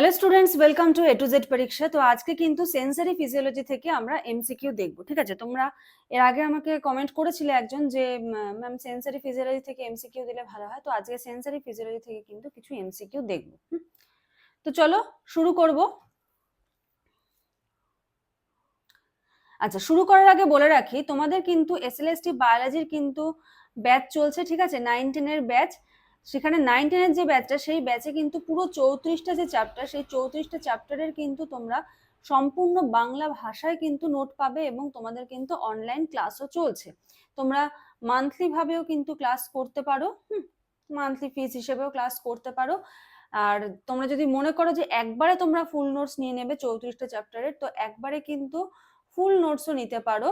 Hello students welcome to A to Z পরীক্ষা তো আজকে কিন্তু সেন্সারি ফিজিওলজি থেকে আমরা এমসিকিউ দেখব, ঠিক আছে? তোমরা এর আগে আমাকে কমেন্ট করেছিলে একজন যে ম্যাম সেন্সারি ফিজিওলজি থেকে এমসিকিউ দিলে ভালো হয়। তো আজকে সেন্সারি ফিজিওলজি থেকে কিন্তু কিছু এমসিকিউ দেখব তো চলো শুরু করব। আচ্ছা শুরু করার আগে বলে রাখি, তোমাদের কিন্তু এসএলএসটি বায়োলজির কিন্তু ব্যাচ চলছে, ঠিক আছে? নাইন টেনের ব্যাচ সেখানে নাইন টেনের যে ব্যাচটা সেই ব্যাচে কিন্তু পুরো চৌত্রিশটা যে চ্যাপ্টার সেই চৌত্রিশটা চ্যাপ্টারের কিন্তু তোমরা সম্পূর্ণ বাংলা ভাষায় কিন্তু নোট পাবে এবং তোমাদের কিন্তু অনলাইন ক্লাসও চলছে। তোমরা মান্থলি ভাবেও কিন্তু ক্লাস করতে পারো, হুম মান্থলি ফিস হিসেবেও ক্লাস করতে পারো। আর তোমরা যদি মনে করো যে একবারে তোমরা ফুল নোটস নিয়ে নেবে চৌত্রিশটা চ্যাপ্টারের তো একবারে কিন্তু ফুল নোটসও নিতে পারো।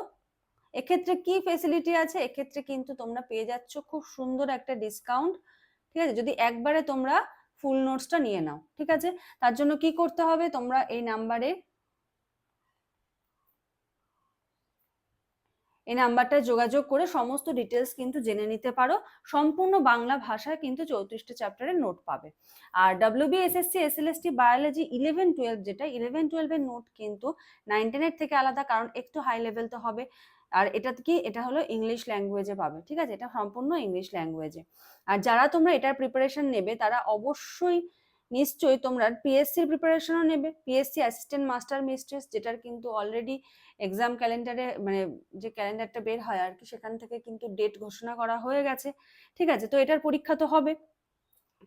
এক্ষেত্রে কি ফেসিলিটি আছে? এক্ষেত্রে কিন্তু তোমরা পেয়ে যাচ্ছ খুব সুন্দর একটা ডিসকাউন্ট ঠিক আছে? যদি একবারে তোমরা ফুল নোটসটা নিয়ে নাও, ঠিক আছে? তার জন্য কি করতে হবে? তোমরা এই নাম্বারে এই নাম্বারটায় যোগাযোগ করে সমস্ত ডিটেলস কিন্তু জেনে নিতে পারো। সম্পূর্ণ বাংলা ভাষায় কিন্তু চৌত্রিশটা চ্যাপ্টারের নোট পাবে। আর WB SSC SLST biology eleven twelve যেটা ইলেভেন টুয়েলভের নোট কিন্তু নাইন টেনের থেকে আলাদা, কারণ একটু হাই লেভেল তো হবে। আর এটা কি? এটা হলো ইংলিশ ল্যাঙ্গুয়েজে পাবে, ঠিক আছে? এটা সম্পূর্ণ ইংলিশ ল্যাঙ্গুয়েজে আর যারা তোমরা এটার প্রিপারেশন নেবে, তারা অবশ্যই নিশ্চয়ই তোমরা পিএসসির প্রিপারেশনও নেবে। পিএসসি অ্যাসিস্ট্যান্ট মাস্টার মিস্ট্রেস যেটার কিন্তু অলরেডি এক্সাম ক্যালেন্ডারে মানে যে ক্যালেন্ডারটা বের হয় আর কি, সেখান থেকে কিন্তু ডেট ঘোষণা করা হয়ে গেছে, ঠিক আছে? তো এটার পরীক্ষা তো হবে।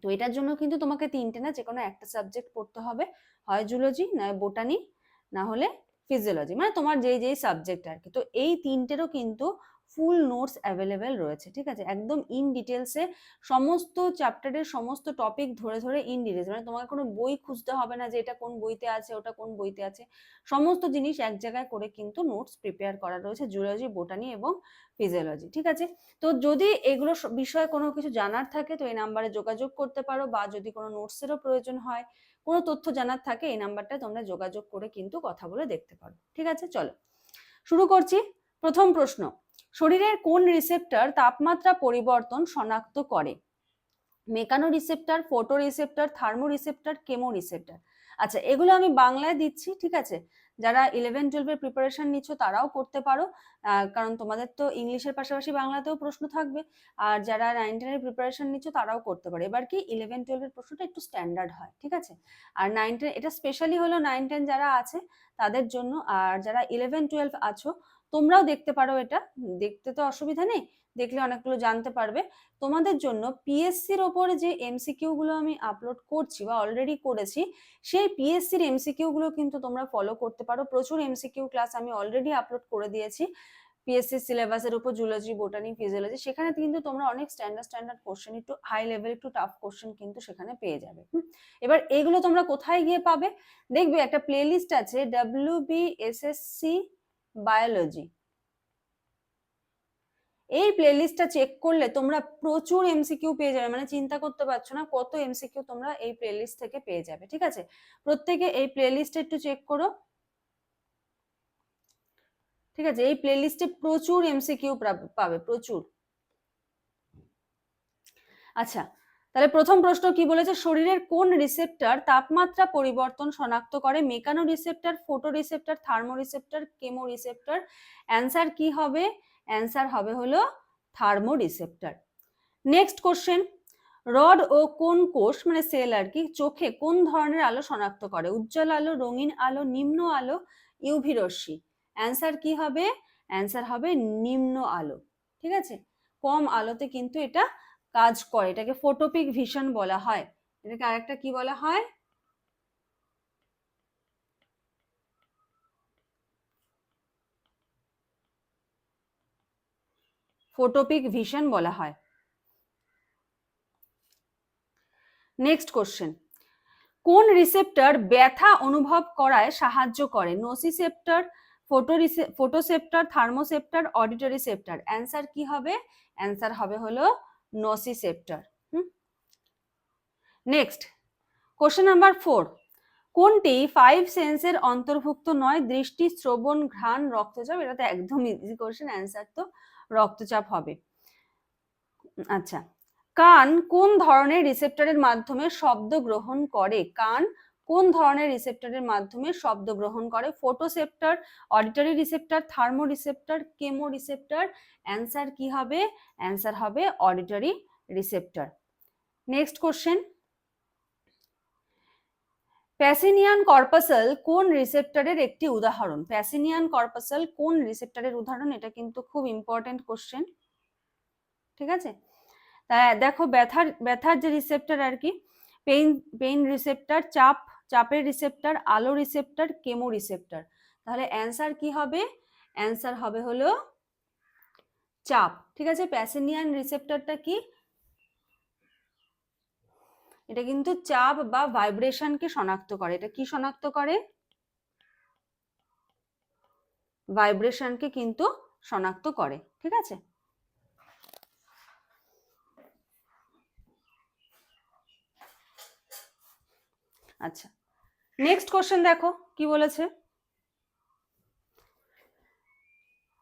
তো এটার জন্য কিন্তু তোমাকে তিনটে না যে কোনো একটা সাবজেক্ট পড়তে হবে। হয় জুলজি না বোটানি না হলে ফিজিওলজি মানে তোমার যেই যেই সাবজেক্ট আর কি তো এই তিনটেরও কিন্তু ফুল নোটস অ্যাভেলেবেল রয়েছে, ঠিক আছে? একদম ইন ডিটেলসে সমস্ত চ্যাপ্টারের সমস্ত টপিক ধরে ধরে ইন ডিটেলস মানে তোমাকে কোনো বই খুঁজতে হবে না যে এটা কোন বইতে আছে, ওটা কোন বইতে আছে। সমস্ত জিনিস এক জায়গায় করে কিন্তু নোটস প্রিপেয়ার করা রয়েছে জুলজি বোটানি এবং ফিজিওলজি ঠিক আছে? তো যদি এগুলো বিষয়ে কোনো কিছু জানার থাকে তো এই নাম্বারে যোগাযোগ করতে পারো বা যদি কোনো নোটসেরও প্রয়োজন হয় কোনো তথ্য জানার থাকে, এই নাম্বারটা তোমরা যোগাযোগ করে কিন্তু কথা বলে দেখতে পারো। ঠিক আছে? চলো। শুরু করছি। প্রথম প্রশ্ন। শরীরের কোন রিসেপ্টর তাপমাত্রা পরিবর্তন শনাক্ত করে? Meccano receptor photo receptor thermo receptor chemo receptor আচ্ছা এগুলো আমি বাংলায় দিচ্ছি, ঠিক আছে? যারা ইলেভেন টুয়েলভের প্রিপারেশন নিচ্ছ তারাও করতে পারো। কারণ তোমাদের তো ইংলিশের পাশাপাশি বাংলাতেও প্রশ্ন থাকবে। আর যারা নাইন টেনের প্রিপারেশন নিচ্ছ তারাও করতে পারে। এবার কি ইলেভেন টুয়েলভের প্রশ্নটা একটু স্ট্যান্ডার্ড হয়, ঠিক আছে? আর নাইন টেন এটা স্পেশালি হলো নাইন টেন যারা আছে তাদের জন্য। আর যারা ইলেভেন টুয়েলভ আছো তোমরাও দেখতে পারো এটা। দেখতে তো অসুবিধা নেই। দেখলে অনেকগুলো জানতে পারবে। তোমাদের জন্য পিএসসির ওপরে যে এমসিকিউ গুলো আমি আপলোড করছি বা অলরেডি করেছি, সেই পিএসসির এমসিকিউ গুলো কিন্তু তোমরা ফলো করতে পারো। প্রচুর এমসিকিউ ক্লাস আমি অলরেডি আপলোড করে দিয়েছি। পিএসসি সিলেবাসের উপর জুলজি বোটানি ফিজিওলজি সেখানে কিন্তু তোমরা অনেক স্ট্যান্ডার্ড স্ট্যান্ডার্ড কোশ্চেন একটু হাই লেভেল একটু টাফ কোশ্চেন কিন্তু সেখানে পেয়ে যাবে। এবার এইগুলো তোমরা কোথায় গিয়ে পাবে? দেখবে একটা প্লেলিস্ট আছে W B S S C biology এই প্লেলিস্টটা চেক করলে তোমরা প্রচুর এমসিকিউ পেয়ে যাবে। মানে চিন্তা করতে পারছ না কত এমসিকিউ তোমরা এই প্লেলিস্ট থেকে পেয়ে যাবে, ঠিক আছে? প্রত্যেকে এই প্লেলিস্টটা একটু চেক করো। ঠিক আছে? এই প্লেলিস্টে প্রচুর এমসিকিউ পাবে, প্রচুর। আচ্ছা তাহলে প্রথম প্রশ্ন কি বলেছে? শরীরের কোন রিসেপ্টর তাপমাত্রা পরিবর্তন শনাক্ত করে? Mechanoreceptor photoreceptor thermoreceptor chemoreceptor answer কি হবে? অ্যান্সার হবে হলো thermoreceptor next question rod ও কোন কোষ মানে সেল আর কি, চোখে কোন ধরনের আলো শনাক্ত করে? উজ্জ্বল আলো, রঙিন আলো, নিম্ন আলো ইউভি রশ্মি অ্যান্সার কি হবে? অ্যান্সার হবে নিম্ন আলো। ঠিক আছে? কম আলোতে কিন্তু এটা কাজ করে। এটাকে ফোটোপিক ভিশন বলা হয়। এটাকে আরেকটা কি বলা হয়? ফোটোপিক ভিশন বলা হয়। নেক্সট কোশ্চেন কোন রিসেপ্টর ব্যথা অনুভব করায় সাহায্য করে? Nociceptor photo photoceptor thermoceptor auditory ceptor answer কি হবে? অ্যান্সার হবে হলো nociceptor next question number four কোনটি ফাইভ সেন্সের অন্তর্ভুক্ত নয়? দৃষ্টি, শ্রবণ, ঘ্রাণ, রক্তচাপ এটা তো একদম ইজি কোশ্চেন অ্যান্সার তো। রক্তচাপ হবে। আচ্ছা কান কোন ধরনের রিসেপ্টরের মাধ্যমে শব্দ গ্রহণ করে? কান কোন ধরনের রিসেপ্টরের মাধ্যমে শব্দ গ্রহণ করে? Photoreceptor auditory receptor thermoreceptor chemoreceptor answer কি হবে? অ্যান্সার হবে auditory receptor next question pacinian corpuscle কোন রিসেপ্টরের একটি উদাহরণ? প্যাসিনিয়ান কর্পাসাল কোন রিসেপ্টরের উদাহরণ? এটা কিন্তু খুব ইম্পর্টেন্ট কোশ্চেন ঠিক আছে? তা দেখো, ব্যথার ব্যথার যে রিসেপ্টর আর কি পেইন পেইন রিসেপ্টর চাপ, চাপের রিসেপ্টর আলো রিসেপ্টর কেমো রিসেপ্টর তাহলে অ্যান্সার কি হবে? অ্যান্সার হবে হলো চাপ, ঠিক আছে? প্যাসিনিয়ান রিসেপ্টরটা কি? এটা কিন্তু চাপ বা ভাইব্রেশনকে শনাক্ত করে। এটা কি শনাক্ত করে? ভাইব্রেশনকে কিন্তু শনাক্ত করে, ঠিক আছে? আচ্ছা নেক্সট কোশ্চেন দেখো, কি বলেছে?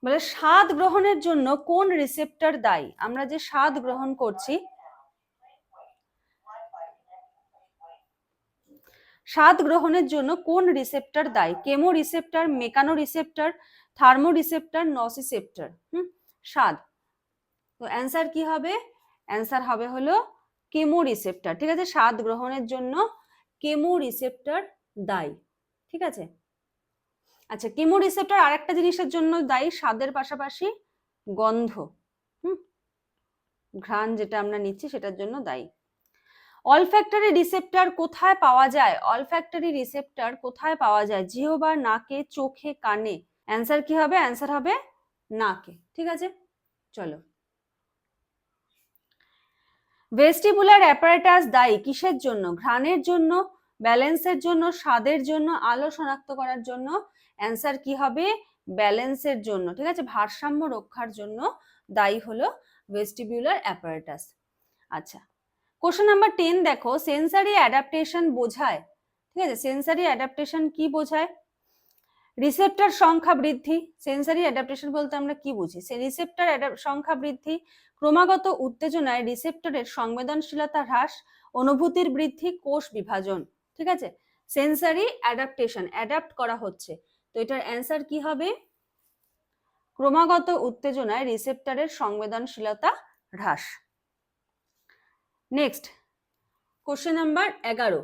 বলে, স্বাদ গ্রহণের জন্য কোন রিসেপ্টর দায়ী? আমরা যে স্বাদ গ্রহণ করছি স্বাদ গ্রহণের জন্য কোন রিসেপ্টর দায়ী? Chemo receptor Meccano receptor thermo receptor nociceptor হুম, স্বাদ। তো অ্যান্সার কি হবে? অ্যান্সার হবে হলো কেমো রিসেপ্টর ঠিক আছে? স্বাদ গ্রহণের জন্য কেমো রিসেপ্টর দায়ী। ঠিক আছে? আচ্ছা কেমো রিসেপ্টর আরেকটা জিনিসের জন্য দায়ী, স্বাদের পাশাপাশি গন্ধ। হুম, ঘ্রাণ যেটা আমরা নিচ্ছি সেটার জন্য দায়ী। অলফ্যাক্টরি রিসেপ্টর কোথায় পাওয়া যায়? অলফ্যাক্টরি রিসেপ্টর কোথায় পাওয়া যায়? জিহবার নাকে, চোখে, কানে। অ্যান্সার কি হবে? অ্যান্সার হবে নাকে। ঠিক আছে? চলো। ভেস্টিবুলার অ্যাপারেটাস দায়ী কিসের জন্য? ঘ্রাণের জন্য, ব্যালেন্সের জন্য, স্বাদের জন্য, আলো শনাক্ত করার জন্য। অ্যান্সার কি হবে? ব্যালেন্সের জন্য। ঠিক আছে? ভারসাম্য রক্ষার জন্য দায়ী হলো ভেস্টিবুলার অ্যাপারেটাস আচ্ছা। কোশ্চেন নাম্বার টেন দেখো সেন্সারি অ্যাডাপ্টেশন বোঝায়। ঠিক আছে? সেন্সারি অ্যাডাপ্টেশন কি বোঝায়? রিসেপ্টর সংখ্যা বৃদ্ধি। সেন্সারি অ্যাডাপ্টেশন বলতে আমরা কি বুঝি? সে রিসেপ্টর সংখ্যা বৃদ্ধি, ক্রমাগত উত্তেজনায় রিসেপ্টরের সংবেদনশীলতা হ্রাস, অনুভূতির বৃদ্ধি, কোষ বিভাজন। ঠিক আছে? সেন্সারি অ্যাডাপ্টেশন অ্যাডাপ্ট করা হচ্ছে। তো এটার অ্যান্সার কি হবে? ক্রমাগত উত্তেজনায় রিসেপ্টরের সংবেদনশীলতা হ্রাস। নেক্সট কোশ্চেন নাম্বার এগারো।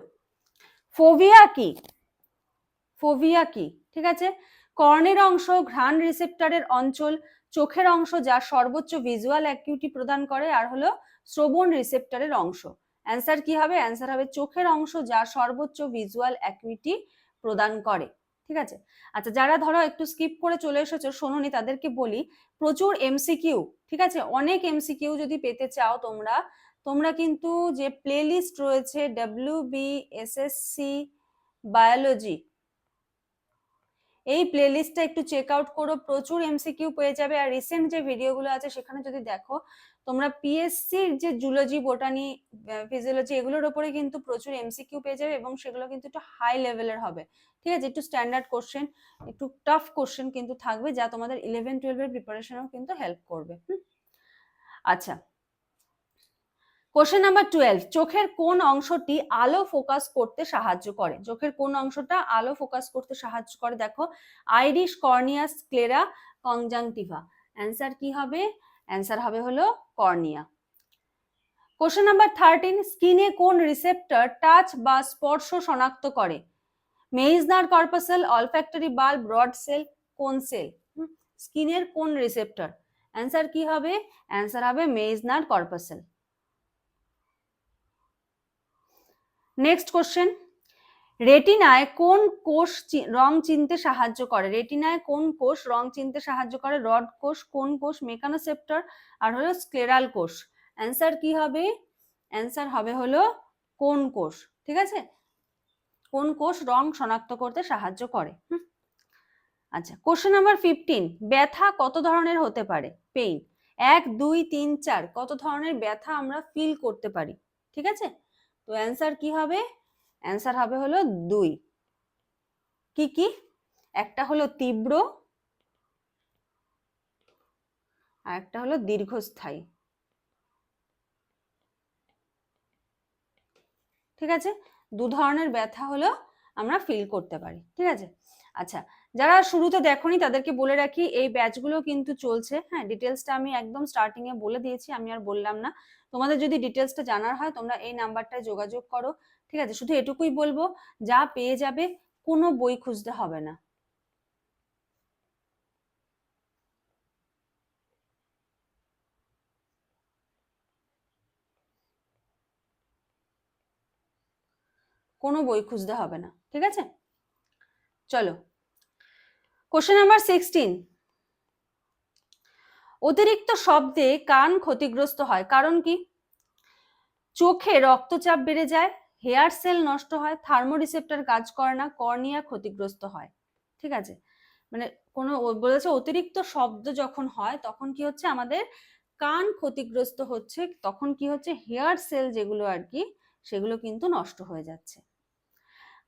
ফোভিয়া কি? ফোভিয়া কি? ঠিক আছে? কর্ণের অংশ, ঘ্রাণ রিসেপ্টারের অঞ্চল, চোখের অংশ যা সর্বোচ্চ ভিজুয়াল অ্যাকিউটি প্রদান করে আর হলো শ্রবণ রিসেপ্টারের অংশ। অ্যান্সার কি হবে? অ্যান্সার হবে চোখের অংশ যা সর্বোচ্চ ভিজুয়াল অ্যাকিউটি প্রদান করে। ঠিক আছে? আচ্ছা যারা ধরো একটু স্কিপ করে চলে এসেছ, শোনোনি, তাদেরকে বলি, প্রচুর এমসিকিউ ঠিক আছে? অনেক এমসিকিউ যদি পেতে চাও তোমরা তোমরা কিন্তু যে প্লেলিস্ট রয়েছে W B S S C biology এই প্লেলিস্টটা একটু চেক আউট করো। প্রচুর এমসিকিউ পেয়ে যাবে। আর রিসেন্ট যে ভিডিওগুলো আছে, সেখানে যদি দেখো, তোমরা পিএসসির যে জুলজি বোটানি ফিজিওলজি এগুলোর ওপরে কিন্তু প্রচুর এমসিকিউ পেয়ে যাবে এবং সেগুলো কিন্তু একটু হাই লেভেলের হবে। ঠিক আছে? একটু স্ট্যান্ডার্ড কোশ্চেন একটু টাফ কোশ্চেন কিন্তু থাকবে, যা তোমাদের ইলেভেন টুয়েলভের প্রিপারেশনেও কিন্তু হেল্প করবে। আচ্ছা। কোশ্চেন নাম্বার টুয়েলভ চোখের কোন অংশটি আলো ফোকাস করতে সাহায্য করে? চোখের কোন অংশটা আলো ফোকাস করতে সাহায্য করে? দেখো iris cornea sclera conjunctiva answer কি হবে? অ্যান্সার হবে হলো কর্নিয়া কোশ্চেন নাম্বার থার্টিন স্কিনে কোন রিসেপ্টর টাচ বা স্পর্শ শনাক্ত করে? Meissner corpuscle olfactory bulb rod cell কোন সেল স্কিনের কোন রিসেপ্টর অ্যান্সার কি হবে? অ্যান্সার হবে মেইজনার কর্পাসেল নেক্সট কোশ্চেন রেটিনায় কোন কোষ রং চিনতে সাহায্য করে? রেটিনায় কোন কোষ রং চিনতে সাহায্য করে? রড কোষ কোন কোষ? মেকানোসেপ্টর আর হলো স্ক্লেরাল কোষ। অ্যান্সার কি হবে? অ্যান্সার হবে হলো কোন কোষ। ঠিক আছে? কোন কোষ রং শনাক্ত করতে সাহায্য করে? আচ্ছা কোশ্চেন নাম্বার ফিফটিন ব্যথা কত ধরনের হতে পারে? পেইন এক, দুই, তিন, চার। কত ধরনের ব্যথা আমরা ফিল করতে পারি? ঠিক আছে? তো অ্যান্সার কি হবে? অ্যান্সার হবে হলো দুই। কি কি? একটা হলো তীব্র, আর একটা হলো দীর্ঘস্থায়ী। ঠিক আছে? দু ধরনের ব্যথা হলো আমরা ফিল করতে পারি। ঠিক আছে? আচ্ছা যারা শুরুতে দেখোনি তাদেরকে বলে রাখি, এই ব্যাচগুলো কিন্তু চলছে। হ্যাঁ ডিটেলসটা আমি একদম স্টার্টিং এ বলে দিয়েছি, আমি আর বললাম না। তোমাদের যদি ডিটেলসটা জানার হয়, তোমরা এই নাম্বারটায় যোগাযোগ করো, ঠিক আছে? শুধু এটুকুই বলব, যা পেয়ে যাবে, কোনো বই খুঁজতে হবে না। কোনো বই খুঁজতে হবে না, ঠিক আছে? চলো। কোশ্চেন নাম্বার সিক্সটিন অতিরিক্ত শব্দে কান ক্ষতিগ্রস্ত হয়, কারণ কি? চোখে রক্তচাপ বেড়ে যায়, হেয়ার সেল নষ্ট হয়, থার্মোরিসেপ্টর কাজ করে না, কর্নিয়া ক্ষতিগ্রস্ত হয়, ঠিক আছে? মানে কোনো বলেছে অতিরিক্ত শব্দ যখন হয়, তখন কি হচ্ছে? আমাদের কান ক্ষতিগ্রস্ত হচ্ছে, তখন কি হচ্ছে? হেয়ার সেল যেগুলো আর কি, সেগুলো কিন্তু নষ্ট হয়ে যাচ্ছে।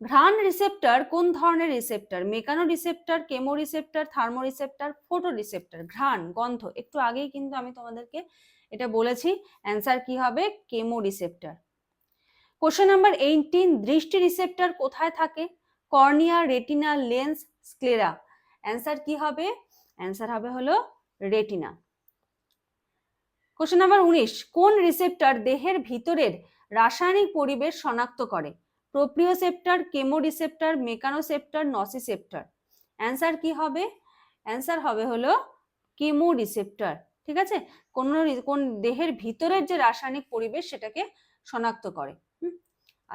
ঘ্রাণ রিসেপ্টর কোন ধরনের receptor? Mechanoreceptor, chemoreceptor, thermoreceptor, photoreceptor? ঘ্রাণ, গন্ধ। একটু আগেই কিন্তু আমি তোমাদেরকে এটা বলেছি। অ্যান্সার কি হবে? Chemo receptor. Question number eighteen, দৃষ্টি রিসেপ্টর কোথায় থাকে? Cornea, retina, lens, sclera. Answer কি হবে? অ্যান্সার হবে হলো রেটিনা। কোশ্চেন নাম্বার উনিশ, কোন রিসেপ্টর দেহের ভিতরের রাসায়নিক পরিবেশ শনাক্ত করে? Proprioceptor, chemoreceptor, mechanoceptor, nociceptor. Answer কি হবে? অ্যান্সার হবে হলো কেমোরিসেপ্টর, ঠিক আছে? কোন কোন দেহের ভিতরের যে রাসায়নিক পরিবেশ সেটাকে শনাক্ত করে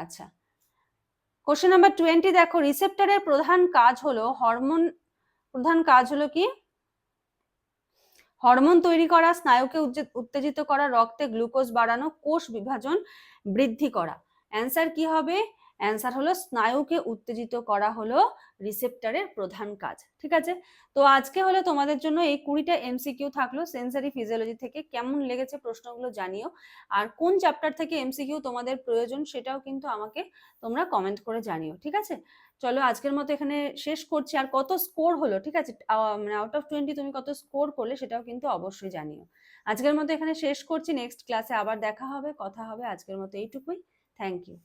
আচ্ছা। কোশ্চেন নাম্বার টোয়েন্টি দেখো রিসেপ্টারের প্রধান কাজ হলো হরমোন, প্রধান কাজ হলো কি? হরমোন তৈরি করা, স্নায়ুকে উত্তেজিত করা, রক্তে গ্লুকোজ বাড়ানো, কোষ বিভাজন বৃদ্ধি করা। অ্যান্সার কি হবে? অ্যান্সার হলো স্নায়ুকে উত্তেজিত করা হলো রিসেপ্টারের প্রধান কাজ, ঠিক আছে? তো আজকে হলো তোমাদের জন্য এই কুড়িটা এমসিকিউ থাকল সেন্সারি ফিজিওলজি থেকে কেমন লেগেছে প্রশ্নগুলো জানিও, আর কোন চ্যাপ্টার থেকে এমসিকিউ তোমাদের প্রয়োজন সেটাও কিন্তু আমাকে তোমরা কমেন্ট করে জানিও, ঠিক আছে? চলো আজকের মতো এখানে শেষ করছি, আর কত স্কোর হলো, ঠিক আছে? মানে আউট অফ টোয়েন্টি তুমি কত স্কোর করলে সেটাও কিন্তু অবশ্যই জানিও। আজকের মতো এখানে শেষ করছি নেক্সট ক্লাসে আবার দেখা হবে, কথা হবে, আজকের মতো এইটুকুই থ্যাংক ইউ